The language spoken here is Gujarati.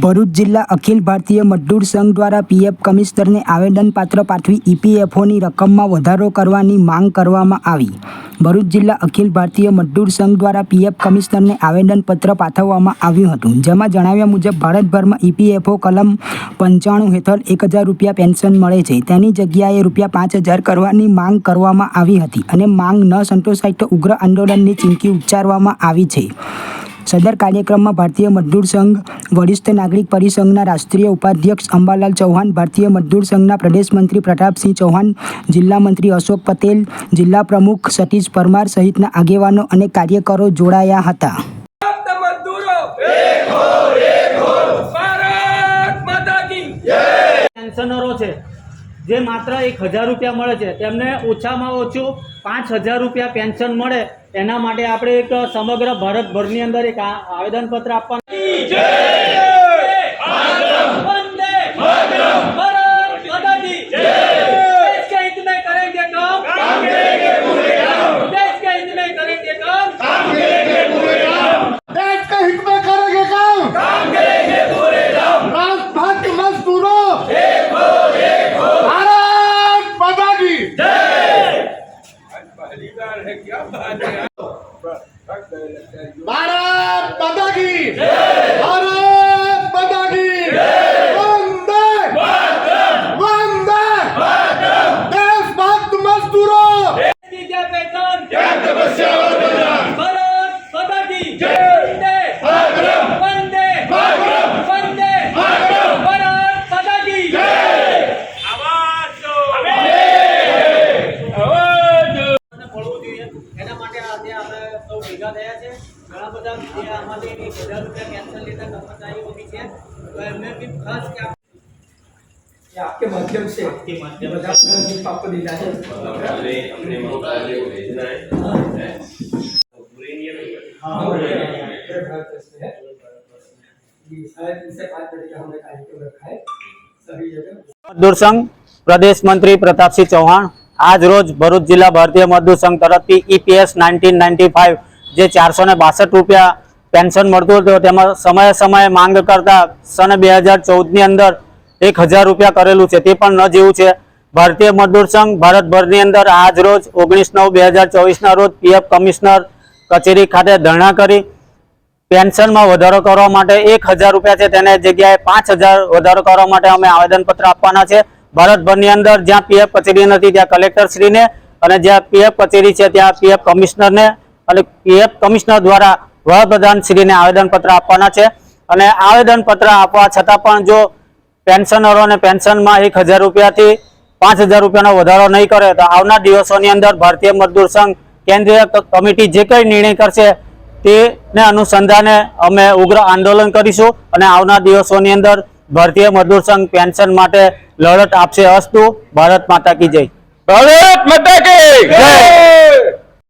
ભરૂચ જિલ્લા અખિલ ભારતીય મજદૂર સંઘ દ્વારા પીએફ કમિશનરને આવેદનપત્ર પાઠવી ઈપીએફઓની રકમમાં વધારો કરવાની માંગ કરવામાં આવી. ભરૂચ જિલ્લા અખિલ ભારતીય મજદૂર સંઘ દ્વારા પીએફ કમિશનરને આવેદનપત્ર પાઠવવામાં આવ્યું હતું, જેમાં જણાવ્યા મુજબ ભારતભરમાં ઈપીએફઓ કલમ પંચાણું હેઠળ એક હજાર રૂપિયા પેન્શન મળે છે. તેની જગ્યાએ રૂપિયા પાંચ હજાર કરવાની માંગ કરવામાં આવી હતી અને માંગ ન સંતોષાય તો ઉગ્ર આંદોલનની ચીમકી ઉચ્ચારવામાં આવી છે. સદર કાર્યક્રમમાં ભારતીય મજદૂર સંઘ વરિષ્ઠ નાગરિક પરિસંઘના રાષ્ટ્રીય ઉપાધ્યક્ષ અંબાલાલ ચૌહાણ ભારતીય મજદૂર સંઘના પ્રદેશ મંત્રી પ્રતાપસિંહ ચૌહાણ જિલ્લા મંત્રી અશોક પટેલ જિલ્લા પ્રમુખ સતીશ પરમાર સહિતના આગેવાનો અને કાર્યકરો જોડાયા હતા. છે. જે માત્ર એક હજાર રૂપિયા મળે છે, તેમને ઓછામાં ઓછું પાંચ હજાર રૂપિયા પેન્શન મળે. એના માટે આપણે એક સમગ્ર ભારતભરની અંદર એક આવેદનપત્ર આપવાનું. ભારત માતા કી જય! આજે આપણે સૌ ભેગા થયા છે ઘણા બધા જે આમાંથી એક હજાર રૂપિયા કેન્સલ લેતા કર્મચારીઓ બી છે તો એમને બી ખાસ કે આપ- ये आपके माध्यम से आपके माध्यम से। બધા संदीप आपको देना है हमने हमने मौका को भेजना है पूरे नियम हाँ उत्तर भारत से है ये शायद इनसे बात करके આજ રોજ ભરૂચ જિલ્લા ભારતીય મજદૂર સંઘ તરફથી ઈપીએસ નાઇન્ટીન નાઇન્ટી ફાઇવ જે ચારસો ને બાસઠ રૂપિયા પેન્શન મળતું હતું, તેમાં સમયે સમયે માંગ કરતા સન બે હજાર ચૌદની અંદર એક હજાર રૂપિયા કરેલું છે. તે પણ ન જેવું છે. ભારતીય મજદૂર સંઘ ભારતભરની અંદર આજ રોજ ઓગણીસ નવ બે હજાર ચોવીસના રોજ પીએફ કમિશનર કચેરી ખાતે ધરણા કરી પેન્શનમાં વધારો કરવા માટે એક હજાર રૂપિયા છે. તેને જગ્યાએ પાંચ હજાર વધારો કરવા માટે અમે આવેદનપત્ર આપવાના છે. ભારતભરની અંદર જ્યાં પીએફ કચેરી નથી, ત્યાં કલેક્ટર શ્રીને અને જ્યાં પીએફ કચેરી છે, ત્યાં પીએફ કમિશનરને અને પીએફ કમિશનર દ્વારા વડાપ્રધાનશ્રીને આવેદનપત્ર આપવાના છે. અને આવેદનપત્ર આપવા છતાં પણ જો પેન્શનરોને પેન્શનમાં એક હજાર રૂપિયાથી પાંચ હજાર રૂપિયાનો વધારો નહીં કરે, તો આવનાર દિવસોની અંદર ભારતીય મજદૂર સંઘ કેન્દ્રીય કમિટી જે કંઈ નિર્ણય કરશે તેને અનુસંધાને અમે ઉગ્ર આંદોલન કરીશું અને આવનાર દિવસોની અંદર ભારતીય મજદૂર સંઘ પેન્શન માટે લડત આપશે અસ્તુ. ભારત માતા કી જય. ભારત માતા કી જય.